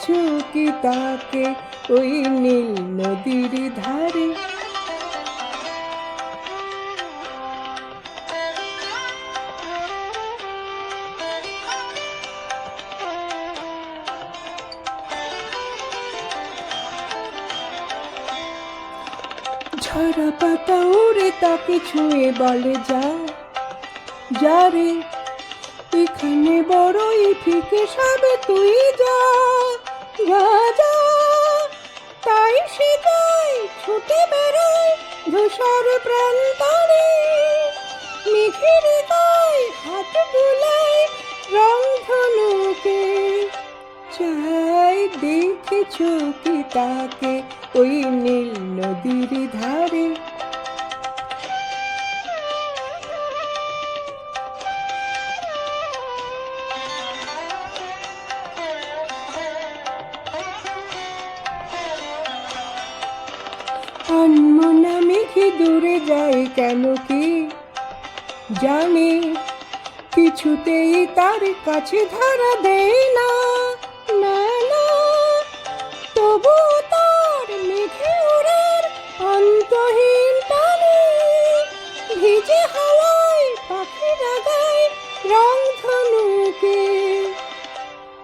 দেখেছ কি তাকে? ওই নীল নদীর ধারে। ঝরা পাতা উড়ে তাকে ছুঁয়ে বলে, যা যারে এখানে বড়ই ফিকে সবে তুই যা যা। ধূসর প্রান্তরে তাই হাত বুলাই রং ধনুকে চাই দেখেছ কি তাকে ওই নীল নদীর ধারে। দূরে যায় কেন কি জানি, কিছুতেই তার কাছে ধরা দেয় না। না তবু তার মেঘে ওড়ার অন্তহীন টানে, ভিজে হাওয়ায় পাখিরা গায় রং ধনুকে।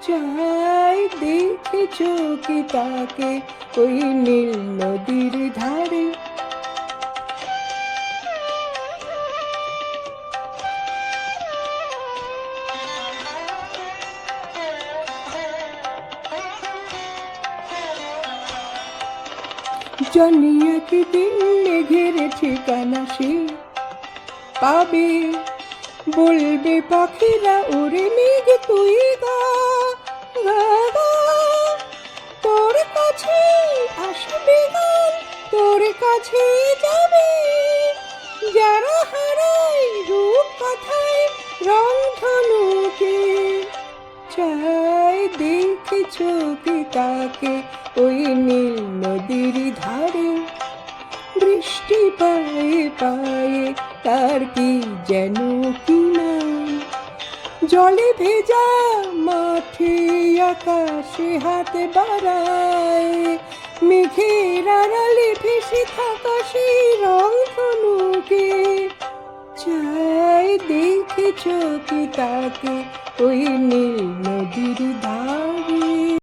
চাই দেখেছ কি তাকে ওই নীল নদীর ধারে। জানি একদিন মেঘের ঠিকানা সে পাবে বলবে পাখিরা, ওরে মেঘ, তুই গা। তোর কাছে আসবে গান, তোর কাছে যাবে যারা হারায় রূপ কথায় রং ধনুকে চাই কি তাকে ওই নীল নদীর ধারে। বৃষ্টি পায়ে পায়ে তার কি যেন কি নাম জলে ভেজা মাঠে আকাশে হাতে বাড়ায়। মেঘের আড়ালে ভেসে থাকা কি তাকে ওই নীল নদীর ধারে।